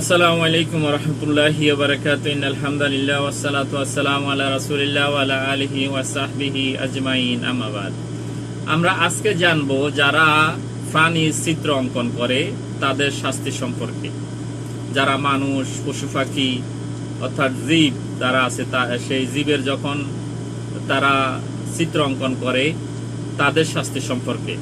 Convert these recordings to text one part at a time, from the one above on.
আসসালামু আলাইকুম রহমতুল্লাহি বারাকাত আলহামদুলিল্লাহ ওয়াসসালাতু ওয়াসসালামু আলা রাসূলিল্লাহ ওয়া আলা আলিহি ওয়া সাহবিহি আজমাইন। আম্মা বাদ। আমরা আজকে জানব যারা প্রাণীর চিত্র অঙ্কন করে, তাদের শাস্তি সম্পর্কে। যারা মানুষ, পশু পাখি, অর্থাৎ জীব যারা আছে, তা সেই জীবের যখন তারা চিত্র অঙ্কন করে, তাদের শাস্তি সম্পর্কে।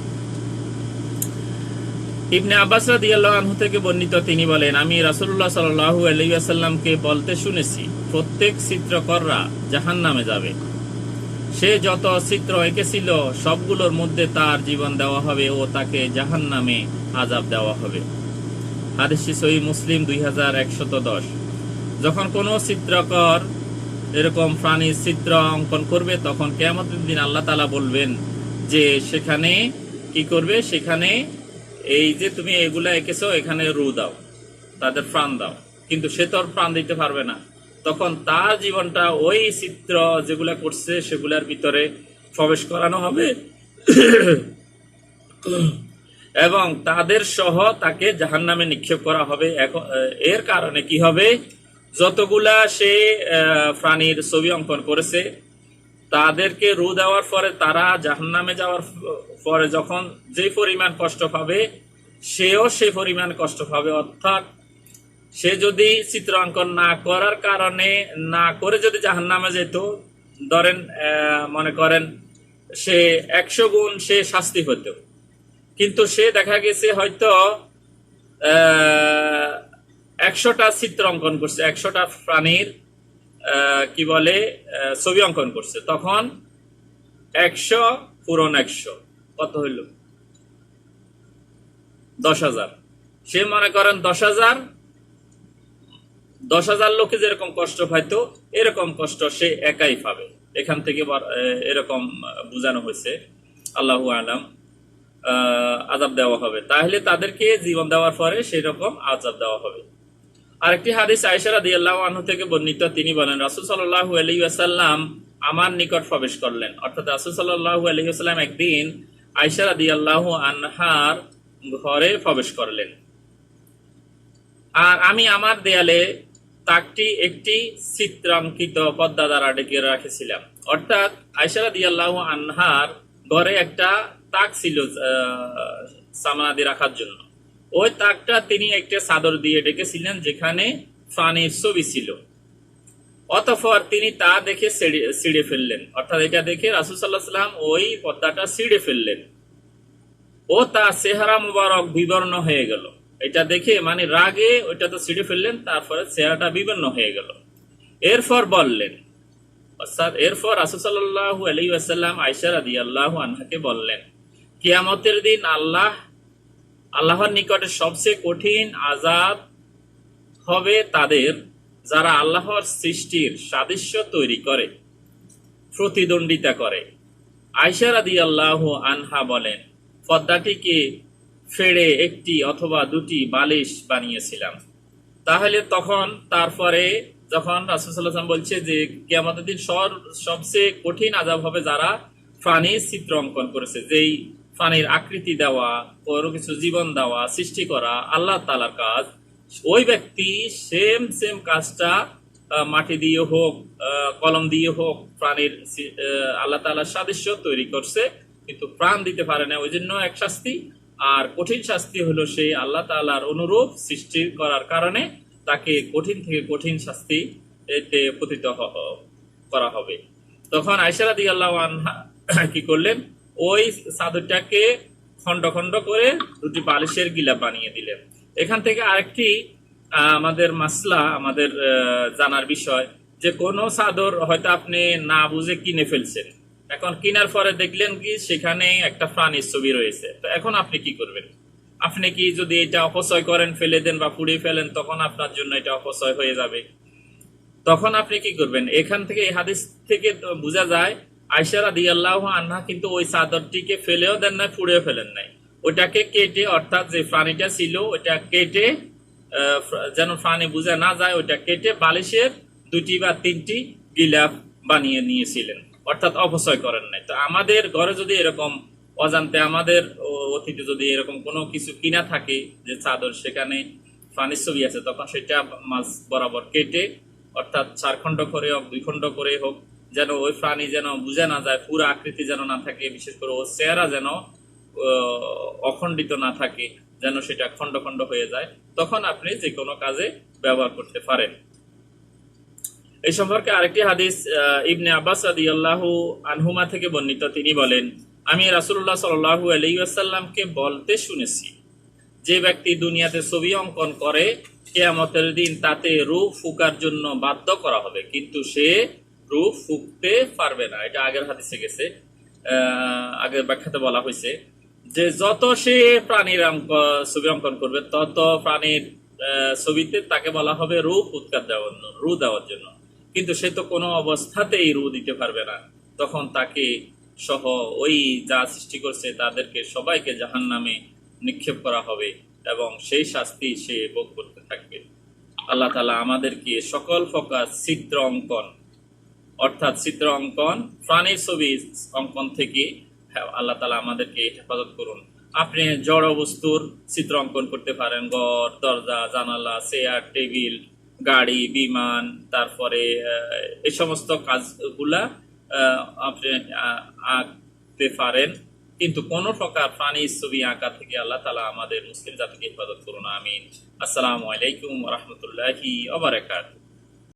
ইবনে আব্বাস রাদিয়াল্লাহু থেকে বর্ণিত তিনি বলেন, আমি রাসূলুল্লাহ সাল্লাল্লাহু আলাইহি ওয়াসাল্লামকে বলতে শুনেছি, প্রত্যেক চিত্রকররা জাহান্নামে যাবে। সে যত চিত্র এঁকেছিল, সবগুলোর মধ্যে তার জীবন দেওয়া হবে ও তাকে জাহান্নামে আজাব দেওয়া হবে। হাদিসটি সহি মুসলিম দুই যখন কোনো চিত্রকর এরকম প্রাণীর চিত্র অঙ্কন করবে, তখন কেয়ামতের দিন আল্লাহ তালা বলবেন যে, সেখানে কি করবে? সেখানে এই যে তুমি এগুলা এঁকেছো, এখানে রু দাও, তাদের প্রাণ দাও। কিন্তু সে তো প্রাণ দিতে পারবে না। তখন তার জীবনটা ওই চিত্র যেগুলা করছে, সেগুলার ভিতরে প্রবেশ করানো হবে। এবং তাদের সহ তাকে জাহান্নামে নিক্ষেপ করা হবে। এর কারণে কি হবে? যতগুলা সে প্রাণীর ছবি অঙ্কন করেছে, তাদেরকে রু দেওয়ার পরে তারা জাহান্নামে যাওয়ার ফ- পরে যখন যে পরিমাণ কষ্ট পাবে, সেও সেই পরিমাণ কষ্ট পাবে। অর্থাৎ সে যদি চিত্রাঙ্কন না করার কারণে না করে যদি জাহান্নামে যেত, ধরেন মনে করেন সে একশো গুণ সে শাস্তি হতো। কিন্তু সে দেখা গেছে হয়তো একশোটা চিত্র অঙ্কন করছে, একশোটা প্রাণীর কি বলে ছবি অঙ্কন করছে। তখন একশো পূরণ একশো। কত হইল? দশ হাজার। সে মনে করেন দশ হাজার দশ হাজার লোকে যেরকম কষ্ট পাইতো, এরকম কষ্ট সে একাই পাবে। এখান থেকে এরকম বোঝানো হয়েছে। আল্লাহু আলাম আজাব দেওয়া হবে। তাহলে তাদেরকে জীবন দেওয়ার পরে সেই রকম আজাব দেওয়া হবে। আরেকটি হাদিস আয়েশা রাদিয়াল্লাহু আনহু থেকে বর্ণিত। তিনি বলেন, রাসূল আলাইহি ওয়াসাল্লাম আমার নিকট প্রবেশ করলেন। অর্থাৎ রাসূল আলাইহি ওয়াসাল্লাম একদিন আয়েশা আল্লাহ আনহার ঘরে প্রবেশ করলেন। আর আমি আমার দেয়ালে তাকটি একটি চিত্রাঙ্কিত পদ্মা দ্বারা ডেকে রাখেছিলাম। অর্থাৎ আয়েশা আল্লাহ আনহার ঘরে একটা তাক ছিল সামনাদি রাখার জন্য। ওই তাকটা তিনি একটা চাদর দিয়ে ডেকেছিলেন, যেখানে ফানির ছবি ছিল। অতঃপর তিনি তা দেখে ছিঁড়ে ফেললেন। অর্থাৎ এটা দেখে রাসুল সাল্লাহ সাল্লাম ওই পর্দাটা ছিঁড়ে ফেললেন। ও তা চেহারা মুবারক বিবর্ণ হয়ে গেল। এটা দেখে মানে রাগে ওইটা তো ছিঁড়ে ফেললেন, তারপরে চেহারাটা বিবর্ণ হয়ে গেল। এরপর বললেন, অর্থাৎ এরপর রাসুসাল্লাহু আলী আসাল্লাম আয়সা রাদি আল্লাহ আনহাকে বললেন, কিয়ামতের দিন আল্লাহ, আল্লাহর নিকটে সবচেয়ে কঠিন আজাদ হবে তাদের যারা আল্লাহর সৃষ্টির সাদৃশ্য তৈরি করে, প্রতিদ্বন্দ্বিতা করে। আয়সা রাদি আল্লাহ আনহা বলেন, পদ্মাটিকে ফেড়ে একটি অথবা দুটি বালিশ বানিয়েছিলাম। তাহলে তখন, তারপরে যখন রাসুসাল্লাম বলছে যে, কেয়ামতের দিন সর, সবচেয়ে কঠিন আজাব হবে যারা প্রাণীর চিত্র অঙ্কন করেছে, যেই প্রাণীর আকৃতি দেওয়া কোনো কিছু জীবন দেওয়া, সৃষ্টি করা, আল্লাহ তালার কাজ ওই ব্যক্তি সেম সেম কাজটা মাটি দিয়ে হোক কলম দিয়ে হোক, প্রাণীর আল্লাহ তালার সাদৃশ্য তৈরি করছে, কিন্তু প্রাণ দিতে পারে না। ওই জন্য এক শাস্তি। আর কঠিন শাস্তি হলো সেই আল্লাহ তালার অনুরূপ সৃষ্টি করার কারণে তাকে কঠিন থেকে কঠিন শাস্তি এতে পতিত করা হবে। তখন আয়সারা দি আল্লাহ কি করলেন? ওই চাদরটাকে খন্ড খন্ড করে দুটি বালিশের গিলা বানিয়ে দিলেন। এখান থেকে আরেকটি আমাদের মাসলা, আমাদের জানার বিষয়, যে কোনো চাদর হয়তো আপনি না বুঝে কিনে ফেলছেন। এখন কেনার পরে দেখলেন কি, সেখানে একটা প্রাণীর ছবি রয়েছে। তো এখন আপনি কি করবেন? আপনি কি যদি এটা অপচয় করেন, ফেলে দেন বা পুড়িয়ে ফেলেন, তখন আপনার জন্য এটা অপচয় হয়ে যাবে। তখন আপনি কি করবেন? এখান থেকে, এই হাদিস থেকে বোঝা যায় আয়সারা দি আল্লাহ আন্না কিন্তু ওই চাদরটিকে ফেলেও দেন নাই, পুড়েও ফেলেন নাই। ওটাকে কেটে, অর্থাৎ যে প্রাণীটা ছিল, ওটা কেটে যেন প্রাণী বোঝা না যায়, ওটা কেটে বালিশের দুটি বা তিনটি গিলাফ বানিয়ে নিয়েছিলেন। অর্থাৎ অপচয় করেন নাই। তো আমাদের ঘরে যদি এরকম অজান্তে আমাদের অতীতে যদি এরকম কোনো কিছু কিনা থাকে, যে চাদর সেখানে প্রাণীর ছবি আছে, তখন সেটা মাছ বরাবর কেটে, অর্থাৎ চার খণ্ড করে হোক, দুই খণ্ড করে হোক, যেন ওই প্রাণী যেন বুঝে না যায়, পুরো আকৃতি যেন না থাকে, বিশেষ করে ওর চেহারা যেন অখণ্ডিত না থাকে, যেন সেটা খণ্ড খণ্ড হয়ে যায়, তখন আপনি যে কোনো কাজে ব্যবহার করতে পারেন। এই সম্পর্কে আরেকটি হাদিস ইবনে আব্বাস রাদিয়াল্লাহু আনহুমা থেকে বর্ণিত। তিনি বলেন, আমি রাসূলুল্লাহ সাল্লাল্লাহু আলাইহি ওয়াসাল্লামকে বলতে শুনেছি, যে ব্যক্তি দুনিয়াতে ছবি অঙ্কন করে, কেয়ামতের দিন তাতে রূপ ফুকার জন্য বাধ্য করা হবে, কিন্তু সে রূপ ফুকতে পারবে না। এটা আগের হাদিসে গেছে আগের ব্যাখ্যাতে বলা হয়েছে। যে যত সে প্রাণীর ছবি অঙ্কন করবে, তত প্রাণীর ছবিতে তাকে বলা হবে রূপ উৎকার দেওয়ার জন্য, রু দেওয়ার জন্য। কিন্তু সে তো কোনো অবস্থাতেই রু দিতে পারবে না। তখন তাকে সহ ওই যা সৃষ্টি করছে তাদেরকে সবাইকে জাহান নামে নিক্ষেপ করা হবে এবং সেই শাস্তি সে ভোগ করতে থাকবে। আল্লাহ তালা আমাদেরকে সকল প্রকার চিত্র অঙ্কন, অর্থাৎ চিত্র অঙ্কন, প্রাণীর ছবি অঙ্কন থেকে আল্লাহ তালা আমাদেরকে হেফাজত করুন। আপনি জড় বস্তুর চিত্র অঙ্কন করতে পারেন, ঘর, দরজা, জানালা, চেয়ার, টেবিল, গাড়ি, বিমান, তারপরে এই সমস্ত কাজগুলা আপনি আঁকতে পারেন। কিন্তু কোন প্রকার প্রাণীর ছবি আঁকা থেকে আল্লাহ তালা আমাদের মুসলিম জাতিকে হেফাজত করুন। আমিন। আসসালামু আলাইকুম রহমতুল্লাহি ওবরাকাতুহ